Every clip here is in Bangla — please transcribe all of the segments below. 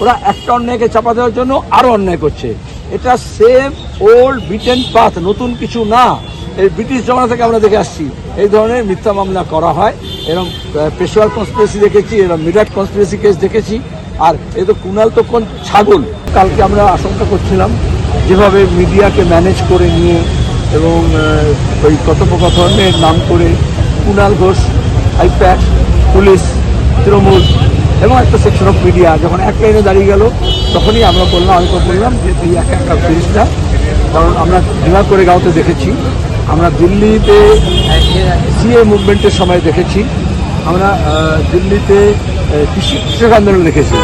ওরা একটা অন্যায়কে চাপা দেওয়ার জন্য আরও অন্যায় করছে। এটা সেম ওল্ড ব্রিটেন পাথ নতুন কিছু না। এই ব্রিটিশ জমানা থেকে আমরা দেখে আসছি, এই ধরনের মিথ্যা মামলা করা হয়। এরকম পেশোয়ার কনস্পিরেসি দেখেছি এরকম মিরাট কনস্পিরেসি কেস দেখেছি। আর এ তো কুণাল তো কোন ছাগল। কালকে আমরা আশঙ্কা করছিলাম, যেভাবে মিডিয়াকে ম্যানেজ করে নিয়ে এবং ওই কথোপকথনের নাম করে কুণাল ঘোষ, আইপ্যাক, পুলিশ, তৃণমূল এবং একটা সেকশন অফ মিডিয়া যখন এক লাইনে দাঁড়িয়ে গেল, তখনই আমরা বললাম, আমি তো বললাম যে এই এক একটা জিনিসটা কারণ আমরা ডিমার করে গাঁওতে দেখেছি। আমরা দিল্লিতে সিএ মুভমেন্টের সময় দেখেছি। আমরা দিল্লিতে কৃষি কৃষক আন্দোলন দেখেছি।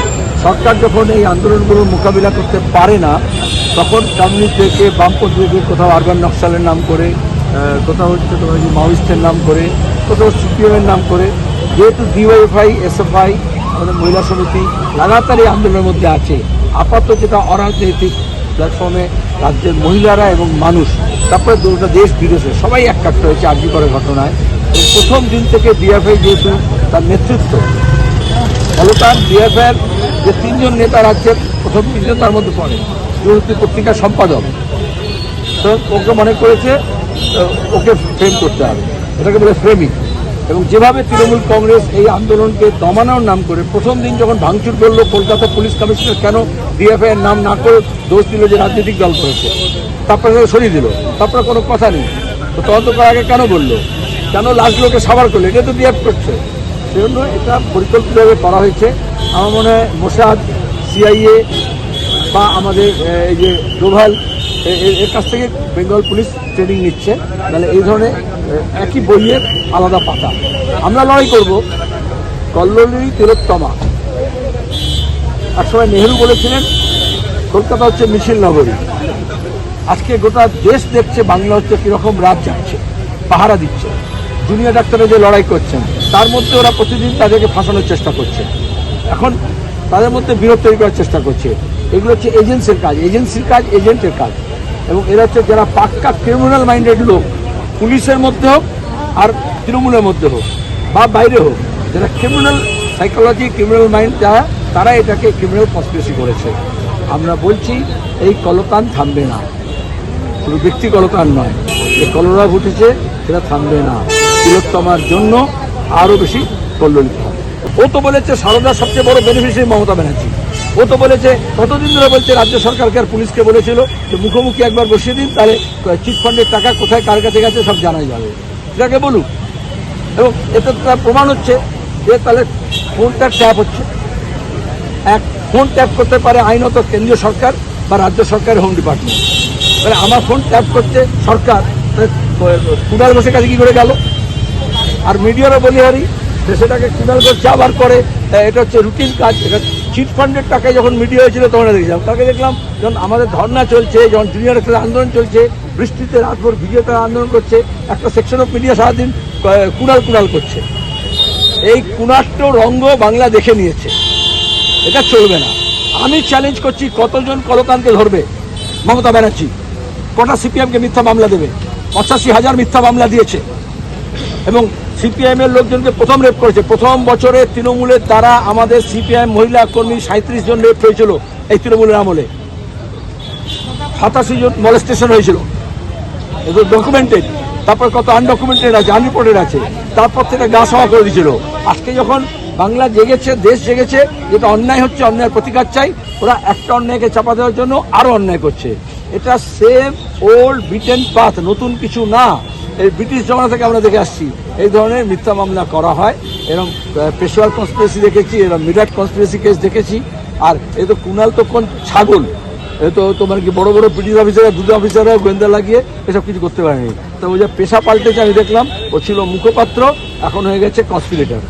সরকার যখন এই আন্দোলনগুলোর মোকাবিলা করতে পারে না, তখন কমিউনিস্ট থেকে বামপন্থী থেকে কোথাও আরবান নকশালের নাম করে কোথাও হচ্ছে তোমার মাওয়িস্টের নাম করে, কোথাও সিপিএমের নাম করে, যেহেতু ডিওয়াইএফআই এসএফআই আমাদের মহিলা সমিতি লাগাতার এই আন্দোলনের মধ্যে আছে। আপাতত যেটা অরাজনৈতিক প্ল্যাটফর্মে রাজ্যের মহিলারা এবং মানুষ, তারপরে দুটো দেশ বিদেশে সবাই এক একাত্র হয়েছে আর্জি করে ঘটনায় প্রথম দিন থেকে ডিএফআই যেহেতু তার নেতৃত্ব ফলতান ডিএফআই যে তিনজন নেতা রাজ্যের প্রথম তিনজন তার মধ্যে পড়ে। বিরোধী পত্রিকার সম্পাদক। তো ওকে মনে করেছে ওকে ফ্রেম করতে হবে। এটাকে বলে ফ্রেমিং এবং যেভাবে তৃণমূল কংগ্রেস এই আন্দোলনকে দমানোর নাম করে প্রথম দিন যখন ভাঙচুর করল কলকাতা পুলিশ কমিশনার, কেন ডিএফআই এর নাম না করে দোষ দিল যে রাজনৈতিক দল করেছে? তারপরে সরিয়ে দিল। তারপরে কোনো কথা নেই। তো তদন্ত করার আগে কেন বলল? কেন লাশগুলোকে সাবার করল? এটা তো ডিএফ করছে। সেজন্য এটা পরিকল্পিতভাবে করা হয়েছে। আমার মনে হয় মোসাদ সিআইএ বা আমাদের এই যে ডোভাল এর কাছ থেকে বেঙ্গল পুলিশ ট্রেনিং নিচ্ছে। তাহলে এই ধরনের একই বইয়ের আলাদা পাতা। আমরা লড়াই করব। কল্লোলী তিলোত্তমা। একসময় নেহরু বলেছিলেন, কলকাতা হচ্ছে মিছিল নগরী। আজকে গোটা দেশ দেখছে, বাংলা হচ্ছে কীরকম রাত যাচ্ছে পাহারা দিচ্ছে। জুনিয়র ডাক্তাররা যে লড়াই করছেন, তার মধ্যে ওরা প্রতিদিন তাদেরকে ফাঁসানোর চেষ্টা করছে। এখন তাদের মধ্যে বিরোধ তৈরি করার চেষ্টা করছে। এগুলো হচ্ছে এজেন্সির কাজ এজেন্সির কাজ, এজেন্টের কাজ। এবং এরা হচ্ছে যারা পাক্কা ক্রিমিনাল মাইন্ডেড লোক, পুলিশের মধ্যে হোক আর তৃণমূলের মধ্যে হোক বা বাইরে হোক, যারা ক্রিমিনাল সাইকোলজি ক্রিমিনাল মাইন্ড যারা তারা এটাকে ক্রিমিনাল কনস্পিরেসি করেছে। আমরা বলছি, এই কলকান থামবে না। শুধু ব্যক্তি কলকান নয়, যে কলরা ঘটেছে, সেটা থামবে না। তিলোত্তমার জন্য আরও বেশি কল্লোলিত হবে। ও তো বলেছে সারদার সবচেয়ে বড় বেনিফিশিয়ারি মমতা ব্যানার্জি। ও তো বলেছে, কতদিন ধরে বলছে, রাজ্য সরকারকে আর পুলিশকে বলেছিল যে মুখোমুখি একবার বসিয়ে দিন, তাহলে চিট ফান্ডের টাকা কোথায়, কার কাছে গেছে, সব জানাই যাবে। এটাকে বলুক। এবং এতে তার প্রমাণ হচ্ছে যে তাহলে ফোনটা ট্যাপ ট্যাপ হচ্ছে। এক, ফোন ট্যাপ করতে পারে আইনত কেন্দ্রীয় সরকার বা রাজ্য সরকারের হোম ডিপার্টমেন্ট। তাহলে আমার ফোন ট্যাপ করছে সরকার কুড়াল বসে কাছে কী করে গেল? আর মিডিয়ারও বলি হারি যে সেটাকে কুড়াল করছে আবার করে এটা হচ্ছে রুটিন কাজ, এটা চিট ফান্ডের টাকায় যখন মিডিয়া হয়েছিল, তখন দেখলাম তাকে দেখলাম, যখন আমাদের ধর্না চলছে, যখন জুনিয়র একটা আন্দোলন চলছে, বৃষ্টিতে রাতভর ভিডিওটা আন্দোলন করছে, একটা সেকশন অফ মিডিয়া সারাদিন কুড়াল কুড়াল করছে। এই কুণাট্য রঙ্গ বাংলা দেখে নিয়েছে। এটা চলবে না। আমি চ্যালেঞ্জ করছি, কতজন কলকানকে ধরবে? মমতা ব্যানার্জি। কটা সিপিএমকে মিথ্যা মামলা দেবে? পঁচাশি হাজার মিথ্যা মামলা দিয়েছে। এবং সিপিআইএম এর লোকজনকে প্রথম রেপ করেছে। প্রথম বছরে তৃণমূলের দ্বারা আমাদের সিপিআইএম মহিলা কর্মী সাঁত্রিশ জন রেপ হয়েছিল এই তৃণমূলের আমলে। সাতাশি জন মলেস্টেশন হয়েছিল। এগুলো ডকুমেন্টেড তারপর কত আনডকুমেন্টেড আছে আনরিপোর্টেড আছে। তারপর থেকে গা সভা করে দিয়েছিল। আজকে যখন বাংলা জেগেছে, দেশ জেগেছে, যেটা অন্যায় হচ্ছে, অন্যায়ের প্রতিকার চাই, ওরা একটা অন্যায়কে চাপা দেওয়ার জন্য আরও অন্যায় করছে। এটা সেম ওল্ড ব্রিটেন পাথ নতুন কিছু না। এই ব্রিটিশ জমানা থেকে আমরা দেখে আসছি। এই ধরনের মিথ্যা মামলা করা হয়। এরকম পেশোয়ার কনস্পিরেসি দেখেছি এরকম মিরাট কনস্পিরেসি কেস দেখেছি। আর এ তো কুণাল তো কোন ছাগল? এ তো তোমার কি বড় বড় ব্রিটিশ অফিসাররা দুটো অফিসাররা গোয়েন্দা লাগিয়ে এসব কিছু করতে পারেনি। তো ওই যে পেশা পাল্টেছে আমি দেখলাম, ও ছিল মুখপাত্র, এখন হয়ে গেছে কনস্পিরেটর